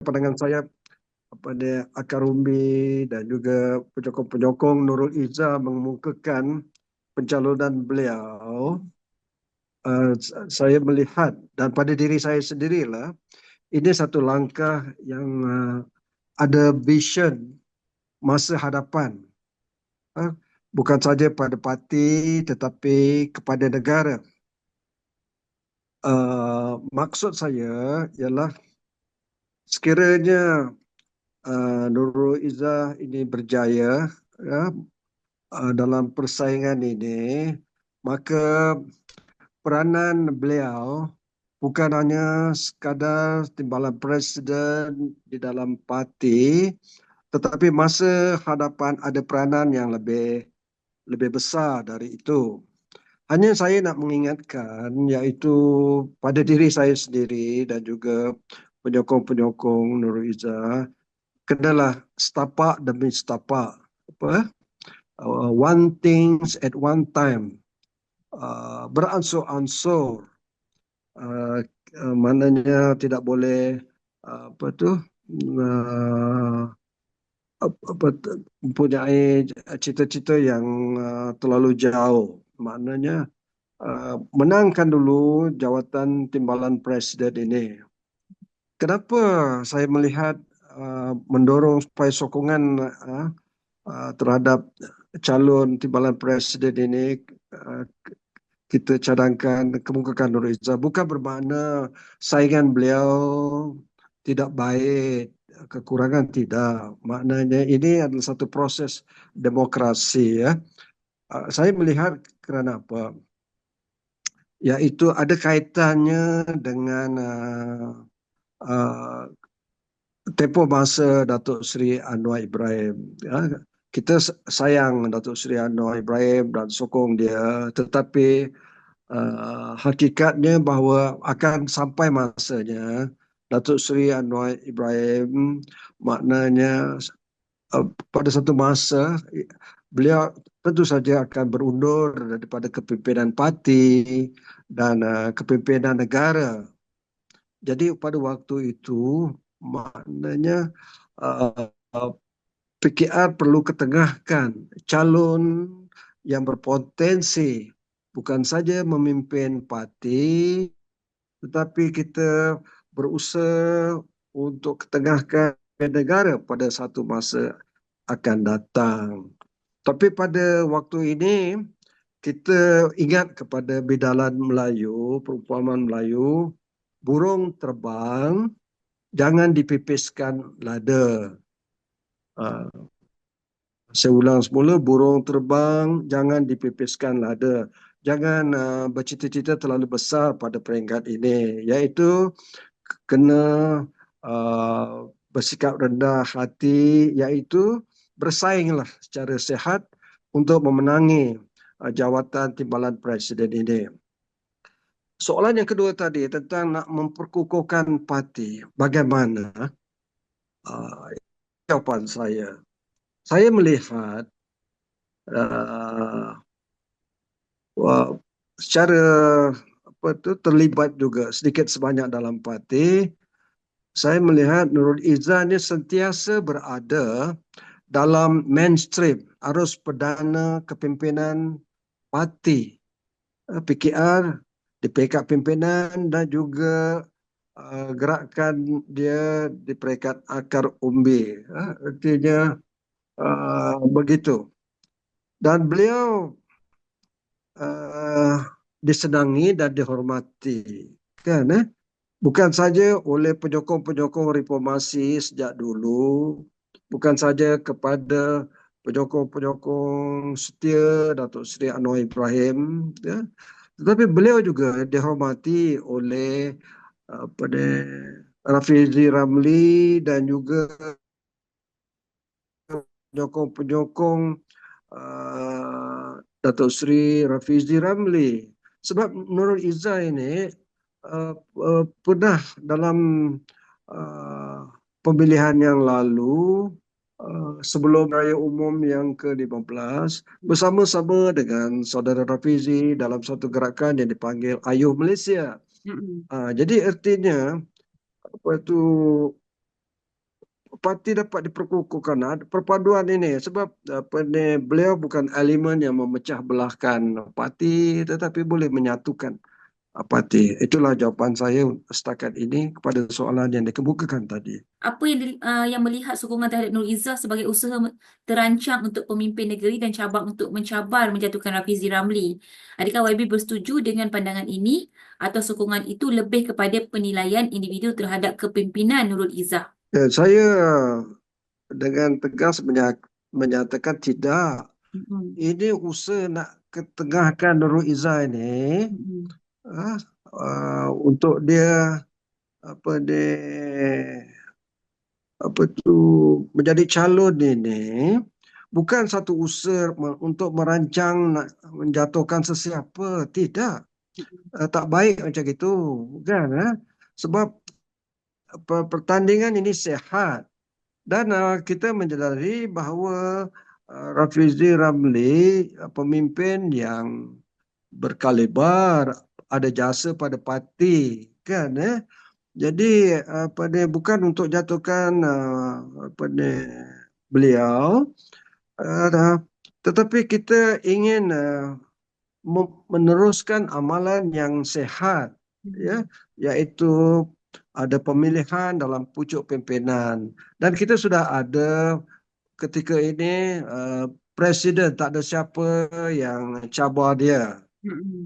pandangan saya pada Akar Umbi dan juga penyokong-penyokong Nurul Izzah mengemukakan pencalonan beliau, uh, saya melihat dan pada diri saya sendirilah, ini satu langkah yang uh, ada vision masa hadapan. Uh, bukan saja pada parti tetapi kepada negara. Uh, maksud saya ialah sekiranya uh, Nurul Izzah ini berjaya ya, uh, dalam persaingan ini, maka peranan beliau bukan hanya sekadar timbalan presiden di dalam parti, tetapi masa hadapan ada peranan yang lebih lebih besar dari itu. Hanya saya nak mengingatkan iaitu pada diri saya sendiri dan juga penyokong-penyokong Nurul Izzah kenalah setapak demi setapak apa uh, one things at one time uh, beransur-ansur uh, uh, maknanya tidak boleh uh, apa tu uh, apa mempunyai cita-cita yang uh, terlalu jauh. Maknanya uh, menangkan dulu jawatan timbalan presiden ini kenapa saya melihat uh, mendorong supaya sokongan uh, uh, terhadap calon timbalan presiden ini uh, kita cadangkan kemukakan Nur Izzah. Bukan bermakna saingan beliau tidak baik kekurangan tidak. Maknanya ini adalah satu proses demokrasi ya. Saya melihat kerana apa? Iaitu ada kaitannya dengan uh, uh, tempoh masa Datuk Seri Anwar Ibrahim. Ya, kita sayang Datuk Seri Anwar Ibrahim dan sokong dia tetapi uh, hakikatnya bahawa akan sampai masanya Datuk Seri Anwar Ibrahim maknanya uh, pada satu masa beliau tentu saja akan berundur daripada kepimpinan parti dan uh, kepimpinan negara jadi pada waktu itu maknanya uh, PKR perlu ketengahkan calon yang berpotensi bukan saja memimpin parti tetapi kita berusaha untuk ketengahkan negara pada satu masa akan datang. Tapi pada waktu ini kita ingat kepada bidalan Melayu, perumpamaan Melayu burung terbang jangan dipipiskan lada. Uh, saya ulang semula, burung terbang jangan dipipiskan lada. Jangan uh, bercita-cita terlalu besar pada peringkat ini. Iaitu kena uh, bersikap rendah hati, iaitu bersainglah secara sehat untuk memenangi uh, jawatan timbalan presiden ini. Soalan yang kedua tadi tentang nak memperkukuhkan parti, bagaimana? Uh, jawapan saya, saya melihat uh, secara apa tu terlibat juga sedikit sebanyak dalam parti. Saya melihat Nurul Izzah ini sentiasa berada dalam mainstream arus perdana kepimpinan parti uh, PKR di peringkat pimpinan dan juga uh, gerakan dia di peringkat akar umbi. Uh, artinya uh, begitu. Dan beliau uh, disenangi dan dihormati. Kan, eh? Bukan saja oleh penyokong-penyokong reformasi sejak dulu, bukan saja kepada penyokong-penyokong setia Datuk Seri Anwar Ibrahim, ya, tetapi beliau juga dihormati oleh apa ni Rafizi Ramli dan juga penyokong-penyokong uh, Datuk Seri Rafizi Ramli. Sebab Nurul Izzah ini uh, uh, pernah dalam uh, pemilihan yang lalu Uh, sebelum raya umum yang ke-15 bersama-sama dengan saudara Rafizi dalam satu gerakan yang dipanggil Ayuh Malaysia. Mm-hmm. Uh, jadi artinya apa itu parti dapat diperkukuhkan ada perpaduan ini sebab apa ni beliau bukan elemen yang memecah belahkan parti tetapi boleh menyatukan parti. Itulah jawapan saya setakat ini kepada soalan yang dikemukakan tadi. Apa yang uh, yang melihat sokongan terhadap Nur Izzah sebagai usaha terancang untuk pemimpin negeri dan cabang untuk mencabar menjatuhkan Rafizi Ramli? Adakah YB bersetuju dengan pandangan ini atau sokongan itu lebih kepada penilaian individu terhadap kepimpinan Nurul Izzah? Ya, saya dengan tegas menyatakan tidak. Mm-hmm. Ini usaha nak ketengahkan Nurul Izzah ini mm-hmm. Uh, untuk dia apa dia apa tu menjadi calon ini bukan satu usaha untuk merancang nak menjatuhkan sesiapa. Tidak. Uh, tak baik macam itu kan eh? sebab pertandingan ini sehat dan uh, kita menyadari bahawa uh, Rafizi Ramli uh, pemimpin yang berkaliber ada jasa pada parti kan eh? Jadi apa dia bukan untuk jatuhkan uh, apa dia beliau uh, tetapi kita ingin uh, meneruskan amalan yang sehat ya iaitu ada pemilihan dalam pucuk pimpinan. Dan kita sudah ada ketika ini uh, presiden tak ada siapa yang cabar dia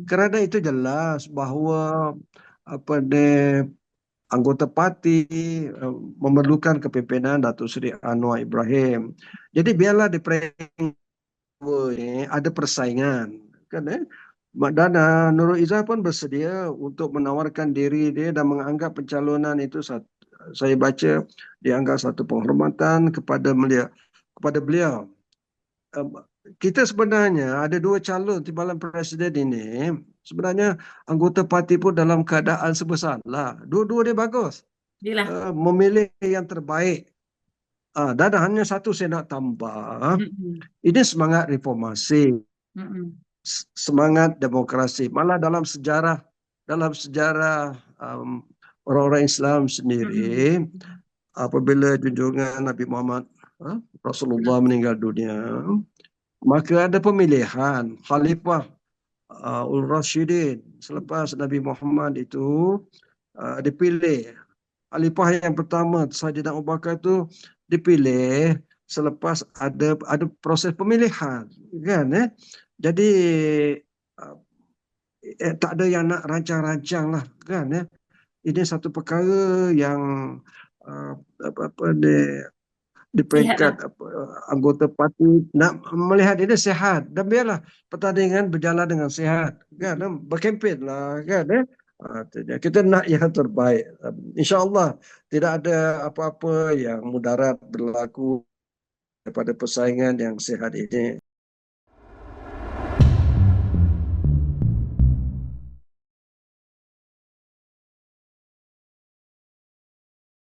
kerana itu jelas bahawa apa dia anggota parti uh, memerlukan kepimpinan Datuk Seri Anwar Ibrahim jadi biarlah di ada persaingan kan eh dan uh, Nurul Izzah pun bersedia untuk menawarkan diri dia dan menganggap pencalonan itu satu, saya baca dianggap satu penghormatan kepada beliau. Kepada beliau. Uh, kita sebenarnya ada dua calon timbalan presiden ini. Sebenarnya anggota parti pun dalam keadaan sebesarlah. Dua-dua dia bagus. Uh, memilih yang terbaik. Uh, dan hanya satu saya nak tambah. Mm-hmm. Ini semangat reformasi. Mm-hmm semangat demokrasi. Malah dalam sejarah dalam sejarah um, orang-orang Islam sendiri mm-hmm. apabila junjungan Nabi Muhammad uh, Rasulullah meninggal dunia maka ada pemilihan khalifah uh, ul Rashidin selepas Nabi Muhammad itu uh, dipilih. Khalifah yang pertama Sayyidina Abu Bakar itu dipilih selepas ada ada proses pemilihan kan eh? Jadi uh, eh, tak ada yang nak rancang-rancang lah kan ya. Ini satu perkara yang uh, apa apa di di peringkat apa, anggota parti nak melihat ini sehat dan biarlah pertandingan berjalan dengan sehat kan berkempen lah kan ya. Uh, kita nak yang terbaik. InsyaAllah tidak ada apa-apa yang mudarat berlaku daripada persaingan yang sehat ini.